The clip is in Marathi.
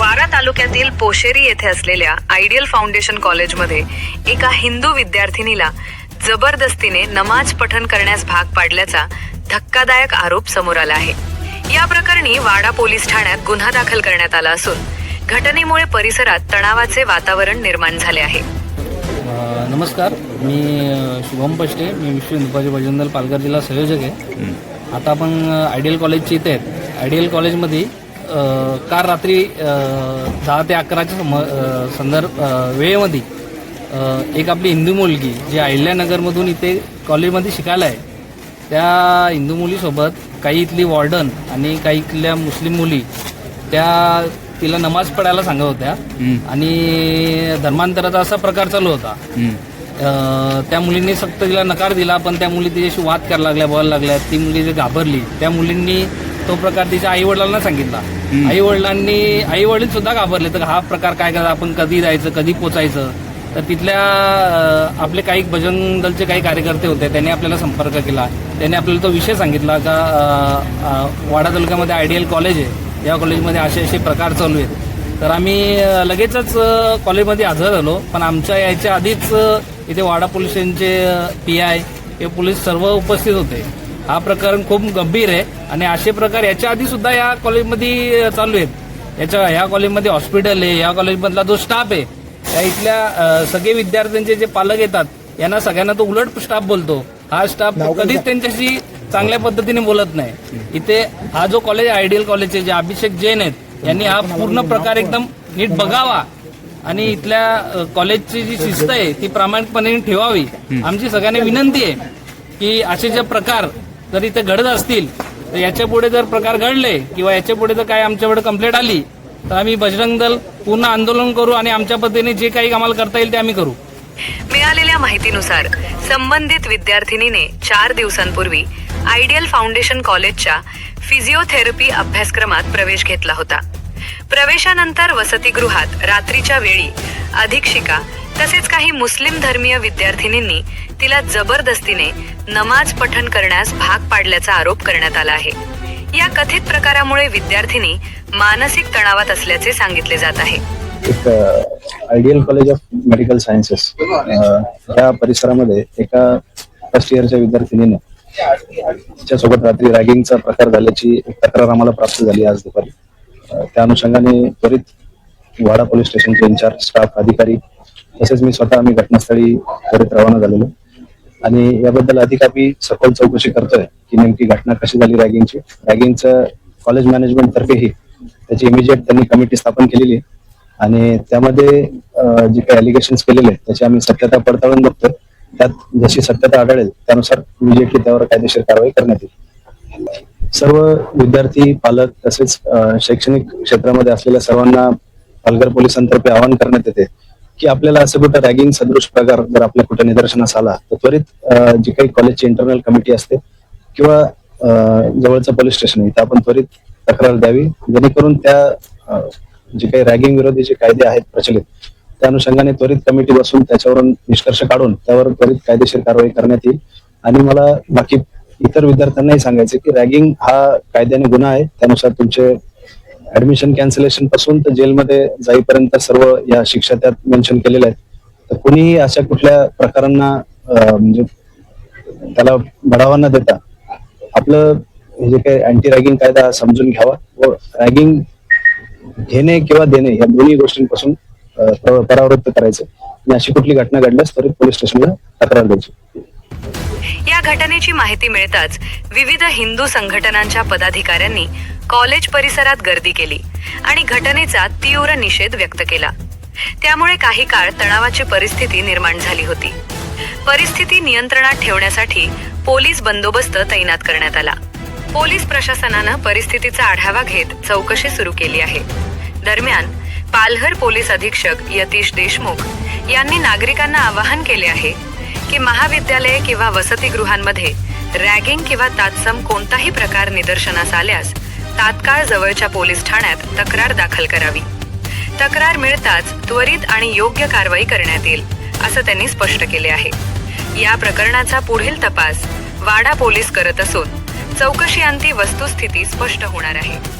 वारा तालुक्यातील पोशेरी येथे असलेल्या आयडियल फाउंडेशन कॉलेजमध्ये एका हिंदू विद्यार्थिनीला जबरदस्तीने नमाज पठण करण्यास भाग पाडल्याचा धक्कादायक आरोप समोर आला आहे. या प्रकरणी वाडा पोलीस ठाण्यात गुन्हा दाखल करण्यात आला असून घटनेमुळे परिसरात तणावाचे वातावरण निर्माण झाले आहे. नमस्कार. मी शुभम पष्टे. मी विश्व हिंदू परिषद भजन दल पालघर जिल्हा संयोजक आहे. आता आपण आयडियल कॉलेजच्या इथे आहेत. आयडियल कॉलेजमध्ये काल रात्री दहा ते अकराच्या सम संदर्भ वेळेमध्ये एक आपली हिंदू मुलगी जी अहिल्यानगरमधून इथे कॉलेजमध्ये शिकायला आहे त्या हिंदू मुलीसोबत काही इथली वॉर्डन आणि काही इथल्या मुस्लिम मुली त्या तिला नमाज पडायला सांगत होत्या आणि धर्मांतराचा असा प्रकार चालू होता. त्या मुलींनी सक्त तिला नकार दिला पण त्या मुली तिच्याशी वाद करायला लागल्या बोलायला लागल्या ती मुलगी जे घाबरली त्या मुलींनी तो प्रकार तिच्या आई वडिलांना सांगितला. आई वडिलांनी आई वडील सुद्धा घाबरले. तर हा प्रकार काय करायचा आपण कधी जायचं कधी पोचायचं? तर तिथल्या आपले काही भजन दलचे काही कार्यकर्ते होते त्यांनी आपल्याला संपर्क केला. त्यांनी आपल्याला तो विषय सांगितला का वाडा तालुक्यामध्ये आयडियल कॉलेज आहे. या कॉलेजमध्ये असे असे प्रकार चालू आहेत. तर आम्ही लगेचच कॉलेजमध्ये हजर झालो. पण आमच्या यायच्या आधीच इथे वाडा पोलीस स्टेशनचे पी आय हे पोलीस सर्व उपस्थित होते. हा प्रकरण खूप गंभीर आहे. आणि असे प्रकार याच्या आधी सुद्धा या कॉलेजमध्ये चालू आहेत. याच्या ह्या कॉलेजमध्ये हॉस्पिटल आहे या कॉलेजमधला जो स्टाफ आहे या इथल्या सगळे विद्यार्थ्यांचे जे पालक येतात यांना सगळ्यांना तो उलट स्टाफ बोलतो. हा स्टाफ कधीच त्यांच्याशी चांगल्या पद्धतीने बोलत नाही. इथे हा जो कॉलेज आयडियल कॉलेजचे जे अभिषेक जैन आहेत यांनी हा पूर्ण प्रकार एकदम नीट बघावा. आणि इथल्या कॉलेजची जी शिस्त आहे ती प्रामाणिकपणे ठेवावी. आमची सगळ्यांनी विनंती आहे की असे जे प्रकार जर इथे घडत असतील तर याच्यापुढे जर प्रकार घडले किंवा याच्यापुढे जर काय आमच्याकडे कंप्लेंट आली तर आम्ही बजरंग दल पूर्ण आंदोलन करू आणि आमच्या पद्धतीने जे काही आम्हाला करता येईल ते आम्ही करू. मिळालेल्या माहितीनुसार संबंधित विद्यार्थिनीने चार दिवसांपूर्वी आयडियल फाउंडेशन कॉलेजच्या फिजिओथेरपी अभ्यासक्रमात प्रवेश घेतला होता. प्रवेशानंतर वसतिगृहात रात्रीच्या वेळी अधीक्षिका तसेच काही मुस्लिम धर्मीय विद्यार्थिनींनी तिला जबरदस्तीने नमाज पठण करण्यास भाग पाडल्याचा आरोप करण्यात आला आहे. या कथित प्रकारामुळे विद्यार्थिनी मानसिक तणावात असल्याचे सांगितले जात आहे. एक ideal college of medical sciences या परिसरामध्ये एका फर्स्ट इयरच्या विद्यार्थिनीने तिच्यासोबत रात्री रॅगिंगचा प्रकार झाल्याची एक तक्रार आम्हाला प्राप्त झाली आज दुपारी. त्या अनुषंगाने त्वरित वाडा पोलीस स्टेशनचे इन्चार्ज स्टाफ अधिकारी तसेच मी स्वतः आम्ही घटनास्थळी त्वरित रवाना झालेलो. आणि याबद्दल अधिक आम्ही सखोल चौकशी करतोय की नेमकी घटना कशी झाली रॅगिंगची. रॅगिंगचं कॉलेज मॅनेजमेंट तर्फेही त्याची इमिजिएट त्यांनी कमिटी स्थापन केलेली आहे. आणि त्यामध्ये जे काही अलिगेशन केलेले आहेत त्याची आम्ही सत्यता पडताळून बघतोय. त्यात जशी सत्यता आढळेल त्यानुसार इमिजिएटली त्यावर कायदेशीर कारवाई करण्यात येईल. सर्व विद्यार्थी पालक तसेच शैक्षणिक क्षेत्रामध्ये असलेल्या सर्वांना पालघर पोलिसांतर्फे आवाहन करण्यात येते की आपल्याला असं कुठं रॅगिंग सदृश प्रकार जर आपल्या कुठे निदर्शनास आला तर त्वरित जी काही कॉलेजची इंटरनल कमिटी असते किंवा जवळचं पोलीस स्टेशन इथं आपण त्वरित तक्रार द्यावी. जेणेकरून त्या जे काही रॅगिंग विरोधी जे कायदे आहेत प्रचलित त्या अनुषंगाने त्वरित कमिटी बसून त्याच्यावरून निष्कर्ष काढून त्यावर त्वरित कायदेशीर कारवाई करण्यात येईल. आणि मला बाकी इतर विद्यार्थ्यांनाही सांगायचे की रॅगिंग हा कायद्याने गुन्हा आहे त्यानुसार तुमचे ऍडमिशन कॅन्सलेशनपासून तर जेलमध्ये जाईपर्यंत सर्व या शिक्षा त्यात मेन्शन केलेल्या आहेत. तर कुणीही अशा कुठल्या प्रकारांना म्हणजे त्याला बढावा न देता आपलं हे जे काही अँटी रॅगिंग कायदा समजून घ्यावा व रॅगिंग घेणे किंवा देणे या दोन्ही गोष्टींपासून परावृत्त करायचं. आणि अशी कुठली घटना घडल्यास त्वरित पोलीस स्टेशनला तक्रार द्यायची. या घटनेची माहिती मिळताच विविध हिंदू संघटनांच्या पदाधिकाऱ्यांनी कॉलेज परिसरात गर्दी केली आणि घटनेचा तीव्र निषेध व्यक्त केला. त्यामुळे काही काळ तणावाची परिस्थिती निर्माण झाली होती. परिस्थिती नियंत्रणात ठेवण्यासाठी पोलीस बंदोबस्त तैनात करण्यात आला. पोलीस प्रशासनानं परिस्थितीचा आढावा घेत चौकशी सुरू केली आहे. दरम्यान पालघर पोलीस अधीक्षक यतीश देशमुख यांनी नागरिकांना आवाहन केले आहे की महाविद्यालये किंवा वसतिगृहांमध्ये रॅगिंग किंवा तात्सम कोणताही प्रकार निदर्शनास आल्यास तात्काळ जवळच्या पोलीस ठाण्यात तक्रार दाखल करावी. तक्रार मिळताच त्वरित आणि योग्य कारवाई करण्यात येईल असं त्यांनी स्पष्ट केले आहे. या प्रकरणाचा पुढील तपास वाडा पोलीस करत असून चौकशी अंती वस्तुस्थिती स्पष्ट होणार आहे.